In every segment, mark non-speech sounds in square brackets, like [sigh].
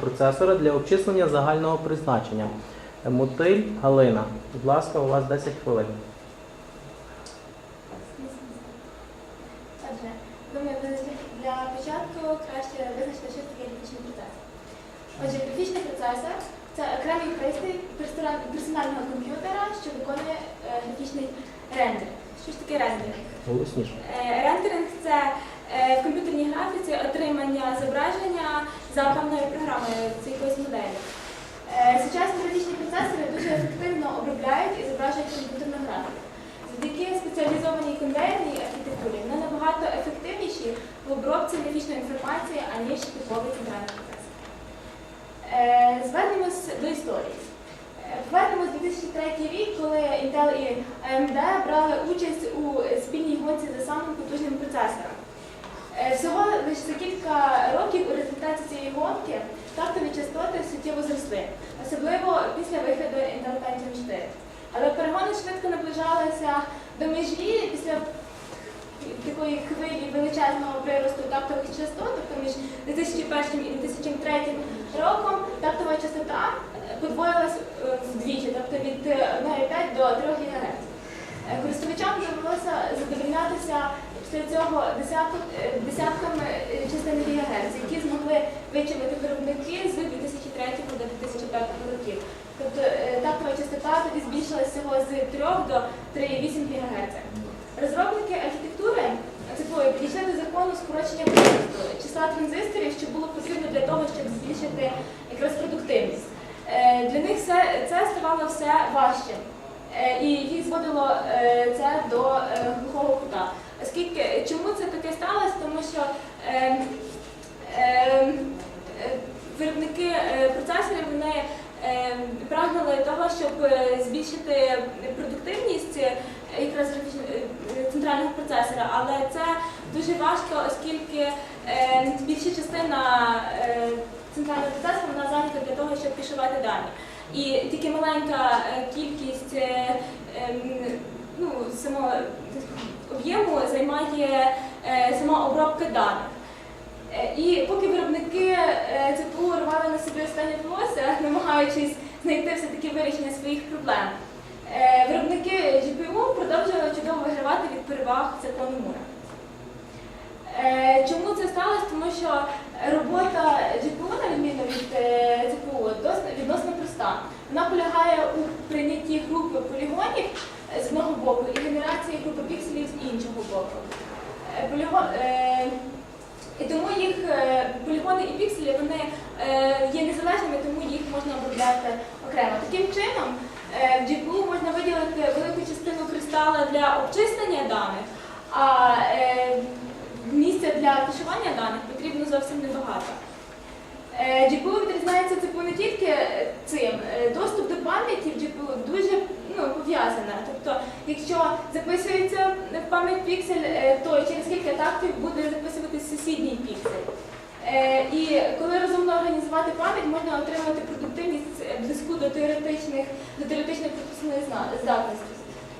процесора для обчислення загального призначення. Мотиль Галина. Будь ласка, у вас 10 хвилин. Отже, думаю, для початку краще визначити, що таке графічний процесор. Отже, графічний процесор це окремий пристрій персонального комп'ютера, що виконує е, графічний рендеринг. Що ж таке рендеринг? Голосніше. Е, Рендеринг це е, в комп'ютерній графіці отримання зображення за певною програмою якоїсь моделі. Е, Сучасні графічні процесори дуже ефективно обробляють і зображують комп'ютерну графіку. Завдяки спеціалізованій конвейерній архітектурі вони набагато ефективніші в обробці графічної інформації, аніж типовий центральний процесор. Е, Звернемось до історії. Е, Повернемось в 2003 рік, коли Intel і AMD брали участь у спільній гонці за самим потужним процесором. Е, Всього лише за кілька років у результаті цієї гонки тактові частоти суттєво зросли, особливо після виходу Intel Pentium 4. Перегони швидко наближалися до межі після такої хвилі величезного приросту тактових частот, тобто між 2001 і 2003 роком тактова частота е, подвоїлась е, вдвічі, тобто від е, 1,5 до 3 ГГц. Е, Користувачам довелося задовольнятися після цього е, десятками е, частин ГГц, які змогли вичавити виробники з 2003 до 2005 років. Тобто е, тактова частота тоді збільшилася всього з 3 до 3,8 ГГц. Розробники архітектури цифрової підійшли до закону скорочення числа транзисторів, що було потрібно для того, щоб збільшити якраз продуктивність. Е, Для них це, це ставало все важче. Е, І їх зводило е, це до е, глухого кута. Оскільки чому це таке сталося? Тому що е, е, е, виробники е, процесорів вони е, прагнули того, щоб е, збільшити продуктивність е, якраз е, центрального процесора, але це дуже важко, оскільки більша частина центрального процесора вона зайнята для того, щоб кешувати дані. І тільки маленька кількість ем, ну, самого об'єму займає сама обробка даних. Е, І поки виробники е, ЦПУ рвали на собі останнє волосся, [laughs] намагаючись знайти все-таки вирішення своїх проблем, е, виробники GPU продовжували чудово вигравати від переваг закону Мура. Е, Чому це сталося? Тому що робота GPU, на відміну від е, ЦПУ, дос- відносно проста. Вона полягає у прийнятті групи полігонів е, з одного боку і генерації групи пікселів з іншого боку. Е, поліго- е, і тому їх е, полігони і пікселі вони е, є незалежними, тому їх можна обробляти окремо. Таким чином, е, в GPU можна виділити велику частину кристала для обчислення даних, а е, місця для кешування даних потрібно зовсім небагато. Е, GPU відрізняється типу не тільки цим. Е, Доступ до пам'яті в GPU дуже ну, пов'язана. Тобто, якщо записується в пам'ять піксель, то через кілька тактів буде записуватись сусідній піксель. І коли розумно організувати пам'ять, можна отримати продуктивність близьку до теоретичних до теоретичної пропускної здатності.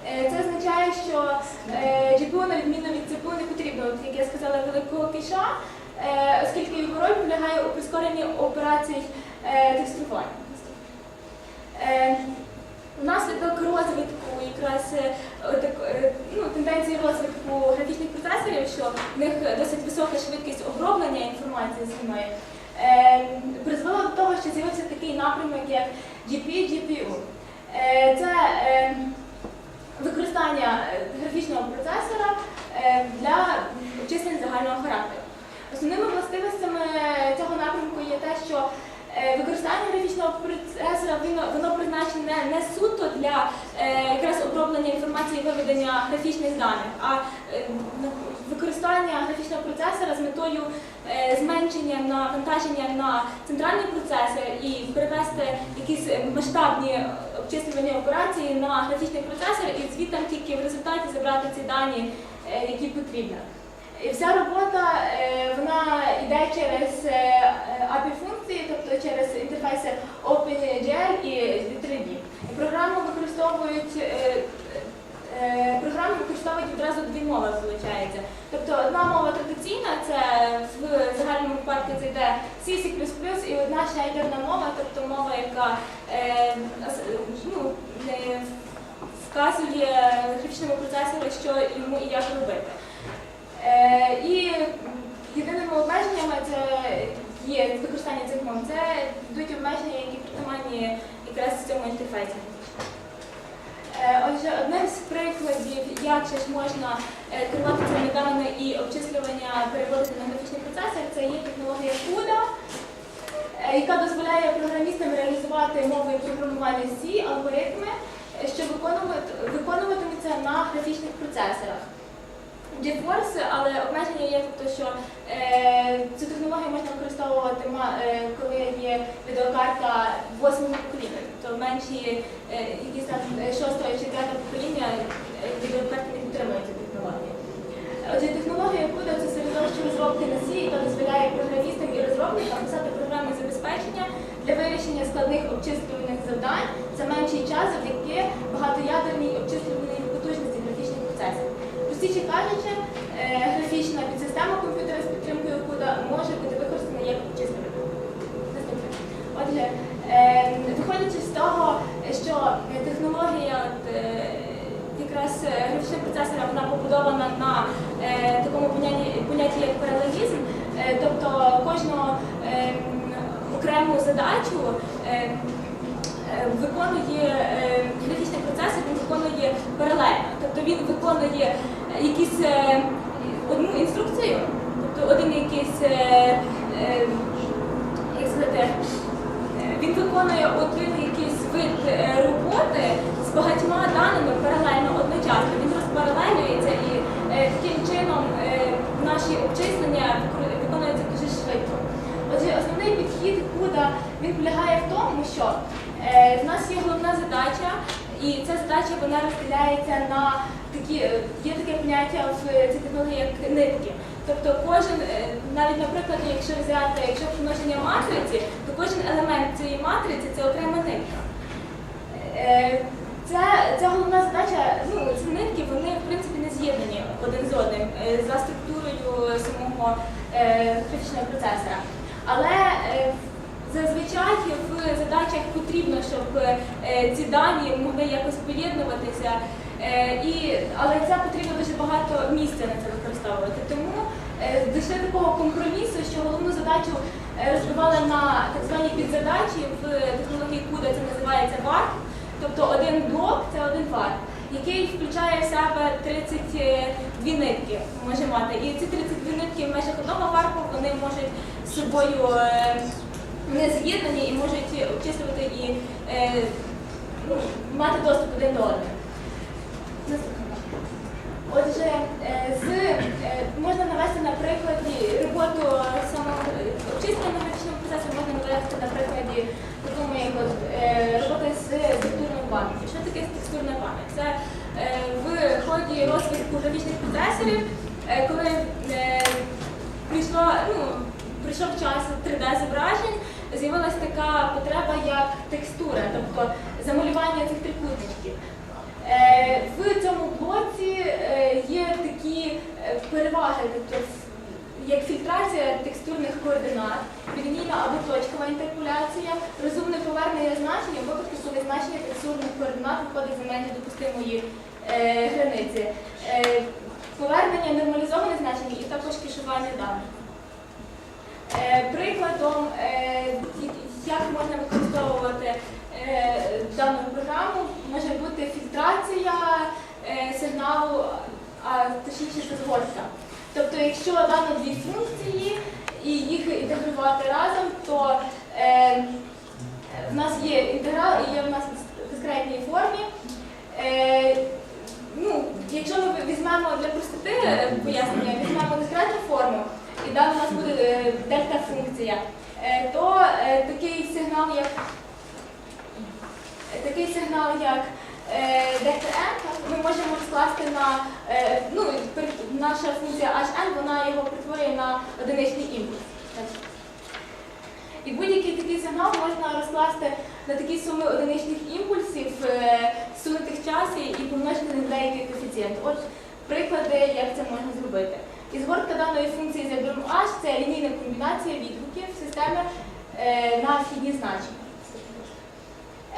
Е, Це означає, що е, GPU, на відміну від CPU, не потрібно, як я сказала, великого кеша, е, оскільки його роль полягає у прискоренні операцій е, текстування. Е, Внаслідок розвитку якраз е, е, ну, тенденції розвитку графічних процесорів, що в них досить висока швидкість оброблення інформації е, призвело до того, що з'явився такий напрямок, як GP, GPU. Е, Це е, використання е, графічного процесора е, для обчислень загального характеру. Основними властивостями цього напрямку є те, що е, використання графічного процесора воно, воно призначене не, суто для якраз оброблення інформації і виведення графічних даних, а використання графічного процесора з метою зменшення навантаження на центральний процесор і перевести якісь масштабні обчислювані операції на графічний процесор і звідти тільки в результаті забрати ці дані, е, які потрібні. І вся робота е, вона йде через е, API функції, тобто через інтерфейси OpenGL і 3D. Програму використовують е, програми використовують відразу дві мови, виходить. Тобто одна мова традиційна, це в загальному випадку це йде C, C++, і одна шейдерна мова, тобто мова, яка е, ну, е, вказує графічному процесору, що йому і як робити. І єдиними обмеженнями це є використання цих мов. Це йдуть обмеження, які притаманні якраз в цьому інтерфейсі. Е, Отже, одним з прикладів, як же ж можна керувати цими даними і обчислювання переводити на графічний процесор, це є технологія CUDA, е, яка дозволяє програмістам реалізувати мовою програмування C алгоритми, е, що виконувати- виконуватимуться на графічних процесорах. GeForce, але обмеження є тобто, що е, цю технологію можна використовувати, коли є відеокарта восьмого покоління, тобто менші е, якісь там е, шостого чи п'ятого покоління е, відеокарти не підтримують цю технологію. Отже, технологія CUDA – це середовище розробки на C, яка дозволяє програмістам і розробникам писати програмне забезпечення для вирішення складних обчислювальних завдань за менший час завдяки багатоядерній обчислювальній потужності графічних процесів. Простіше кажучи, графічна підсистема комп'ютера з підтримкою CUDA може бути використана як обчислювальна. Наступне. Отже, е, виходячи з того, що технологія от, е, якраз е, графічного процесора вона побудована на е, такому понятті, як паралелізм, е, тобто кожну е, окрему задачу е, е, виконує е, графічний процесор, він виконує паралельно. Тобто він виконує якісь одну інструкцію, тобто один якийсь як сказати, він виконує один якийсь вид е, роботи з багатьма даними паралельно одночасно. Він розпаралелюється і е, таким чином е, наші обчислення викону- виконуються дуже швидко. Отже, основний підхід CUDA він полягає в тому, що е, в нас є головна задача, і ця задача вона розділяється на такі, е, є таке поняття в цій технології як нитки. Тобто кожен, е, навіть наприклад, якщо взяти, якщо множення матриці, то кожен елемент цієї матриці це окрема нитка. Е, Ця, ця головна задача, ну, ці нитки, вони в принципі не з'єднані один з одним е, за структурою самого е, графічного процесора. Але е, зазвичай в задачах потрібно, щоб е, ці дані могли якось поєднуватися. Е, і, але це потрібно дуже багато місця на це використовувати. Тому е, дійшли такого компромісу, що головну задачу е, розбивали на так звані підзадачі в технології CUDA це називається VAR. Тобто один блок це один вар, який включає в себе 32 нитки може мати. І ці 32 нитки в межах одного варку вони можуть з собою е, вони з'єднані і можуть обчислювати і е, ну, мати доступ один до одного. Отже, е, з, е, можна навести на прикладі роботу самого обчислення графічного процесу, можна навести на прикладі роботи з текстурною пам'яттю. Що таке текстурна пам'ять? Це е, в ході розвитку графічних процесорів, е, коли е, прийшло, ну, прийшов час 3D-зображень, з'явилася така потреба, як текстура, тобто замалювання цих трикутничків. Е, В цьому блоці є такі переваги, тобто як фільтрація текстурних координат, лінійна або точкова інтерполяція, розумне повернення значення в випадку, коли значення текстурних координат виходить за межі допустимої границі, е, повернення нормалізованих значень і також кешування даних. Е, Прикладом, е, як можна використовувати е, дану програму, може бути фільтрація е, сигналу, а точніше це згортка. Тобто, якщо дано дві функції і їх інтегрувати разом, то е, в нас є інтеграл є в нас в дискретній формі. Е, візьмемо для простоти е, пояснення, візьмемо дискретну форму, і дана у нас буде е, дельта функція, е, то такий сигнал, як такий сигнал, як дельта n, ми можемо скласти на ну, наша функція hn, вона його перетворює на одиничний імпульс. І будь-який такий сигнал можна розкласти на такі суми одиничних імпульсів, е, сунути в часі і помножити на деякий коефіцієнт. От приклади, як це можна зробити. І згортка даної функції з ядром H – це лінійна комбінація відгуків системи е, на вхідні значення.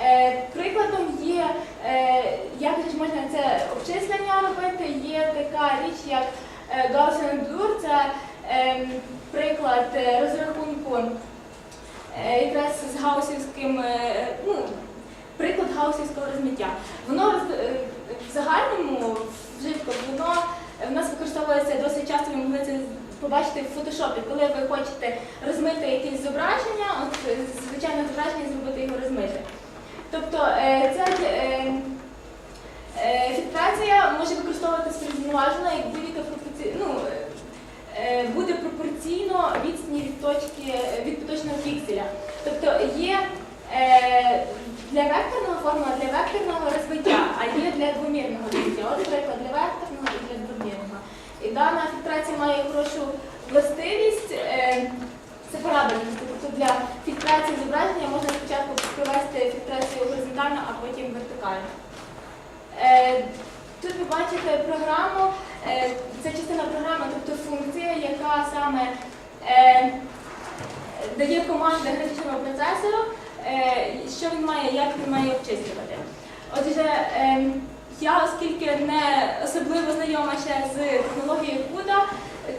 Е, Прикладом є, е, як можна це обчислення робити, є така річ, як Gaussian Blur, це ем, приклад розрахунку якраз з гаусівським, ну, приклад гаусівського розміття. Воно в загальному вжитку, воно в нас використовується досить часто, ви могли це побачити в фотошопі, коли ви хочете розмити якесь зображення, от звичайне зображення зробити його розмите. Тобто е, ця е, е, фільтрація може використовуватися рівноважено, як будь-яка ну, буде пропорційно відстані від точки від поточного пікселя. Тобто є для векторного формула для векторного розвиття, а є для двомірного розвиття. От, наприклад, для векторного і для двомірного. І дана фільтрація має хорошу властивість. Е, це парабельність. Тобто для фільтрації зображення можна спочатку провести фільтрацію горизонтально, а потім вертикально. Е, Тут ви бачите програму, е, це частина програми, тобто функція, яка саме е, дає команди графічному процесору, що він має, як він має обчислювати. Отже, е, я, оскільки не особливо знайома ще з технологією CUDA,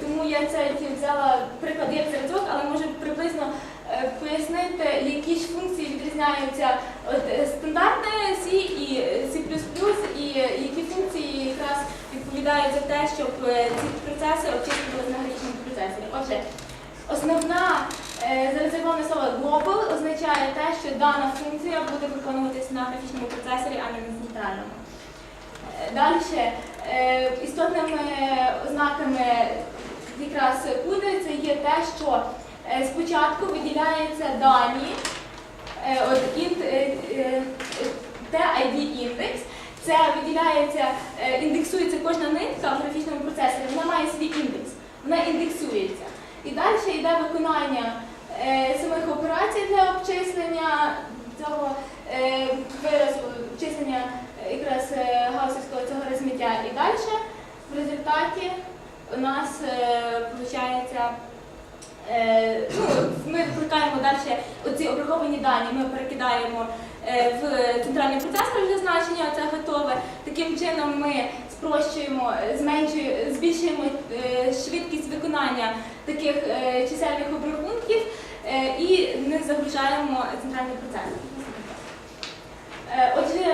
тому я це взяла приклад як зразок, але можу приблизно е, пояснити, які ж функції відрізняються от е, стандартне C і C++, і які функції якраз відповідають за те, щоб е, ці процеси обчислювали на графічному процесорі. Отже, основна е, зарезервоване слово global означає те, що дана функція буде виконуватися на графічному процесорі, а не на центральному. Далі істотними ознаками якраз куди це є те, що е, спочатку виділяються дані, е, от int, е, е, TID індекс, це виділяється, е, індексується кожна нитка в графічному процесорі, вона має свій індекс, вона індексується. І далі йде виконання е, самих операцій для обчислення цього е, виразу, обчислення е, якраз е, гаусівського цього розміття. І далі в результаті у нас виходить, ну, ми викликаємо далі оці обраховані дані, ми перекидаємо е, в центральний процесор для значення, це готове. Таким чином ми спрощуємо, е, зменшуємо, збільшуємо е, швидкість виконання таких е, чисельних обрахунків е, і не загружаємо центральний процесор. Е, Отже,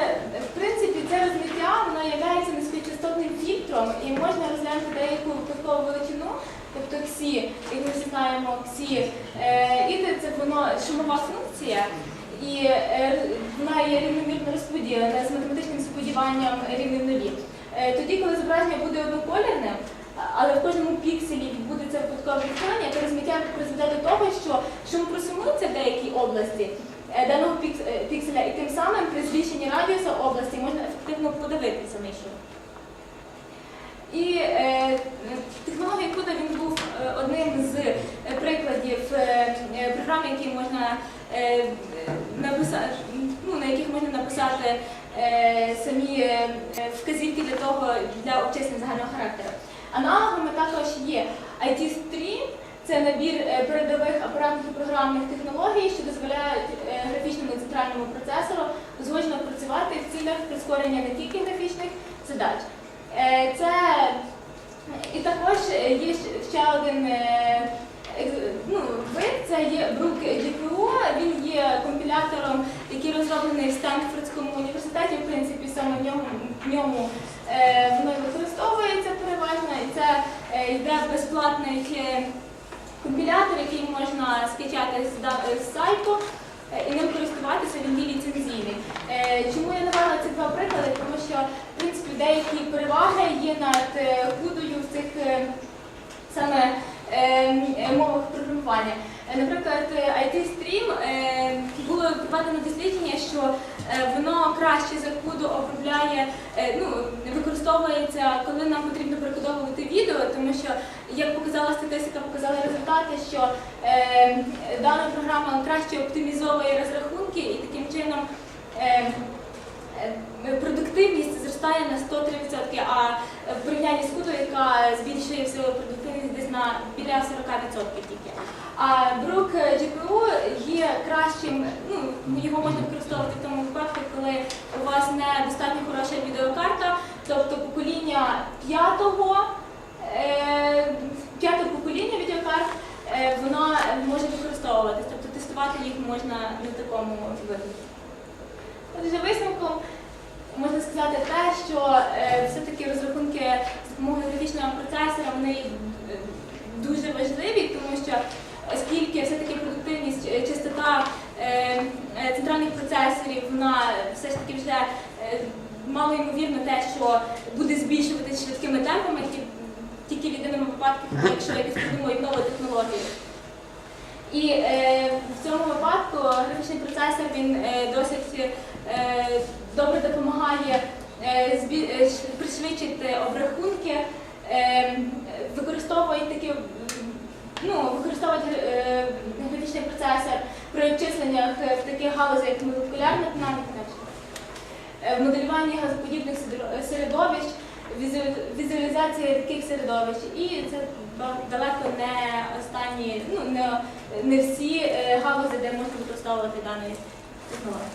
в принципі, це розмиття воно є низькочастотним фільтром і можна розглянути деяку випадкову величину, тобто ксі, як ми всі знаємо, ксі, е, і це воно шумова функція, і е, вона є рівномірно розподілена з математичним сподіванням рівним нулі. Е, Тоді, коли зображення буде одноколірним, але в кожному пікселі відбудеться випадкове відхилення, то розмиття призведе до того, що шум просунуться в деякій області е, даного е, пікселя, і тим самим при збільшенні радіуса області можна ефективно подавити самий шум. І е, технологія CUDA він був е, одним з прикладів програм, які можна е, написати, ну, на яких можна написати е, самі вказівки для того для обчислень загального характеру. Аналогами також є IT-Stream, це набір е, передових апаратних і програмних технологій, що дозволяють е, графічному і центральному процесору узгоджено працювати в цілях прискорення не тільки графічних задач. Е, Це і також є ще один ну, вид, це є Brook GPU, він є компілятором, який розроблений в Стенфордському університеті, в принципі, саме в ньому, в ньому воно переважно, і це е, йде безплатний е, компілятор, який можна скачати з, сайту е, і ним користуватися, він є ліцензійний. Е, Чому я навела ці два приклади? Тому що в принципі деякі переваги є над кудою в цих саме мовах програмування. Наприклад, IT Stream е, було проведено дослідження, що воно краще за CUDA обробляє, е, ну, використовується, коли нам потрібно перекодовувати відео, тому що, як показала статистика, показали результати, що е, дана програма краще оптимізовує розрахунки і таким чином. Е, е, Продуктивність зростає на 103%, а в порівнянні з CUDA, яка збільшує свою продуктивність десь на біля 40% тільки. А Brook GPU є кращим, ну його можна використовувати в тому випадку, коли у вас не достатньо хороша відеокарта, тобто покоління п'ятого, е, п'ятого покоління відеокарт, е, воно може використовуватись, тобто тестувати їх можна на такому вигляді. Отже, висновком можна сказати те, що е, все-таки розрахунки з допомогою графічного процесора вони е, дуже важливі, тому що оскільки все-таки продуктивність, е, частота е, е, центральних процесорів, вона все ж таки вже мало ймовірно те, що буде збільшуватися швидкими темпами, тільки в єдиному випадку, якщо якось придумають нову технологію. І в цьому випадку графічний процесор він досить добре допомагає е, пришвидшити обрахунки, е, використовують такі, ну, використовують е, графічний процесор при обчисленнях е, в таких галузях, як молекулярна динаміка, е, в моделюванні газоподібних середовищ, візу- візуалізація таких середовищ. І це далеко не останні, ну не, не всі галузі, де можна використовувати дані технології.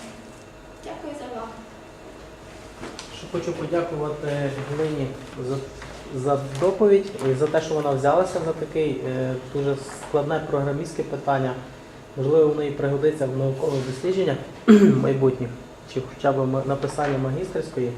Дякую за увагу. Хочу подякувати Галині за, за доповідь і за те, що вона взялася за таке дуже складне програмістське питання. Можливо, воно і пригодиться в наукових дослідженнях [clears throat] майбутніх, чи хоча б написання магістерської.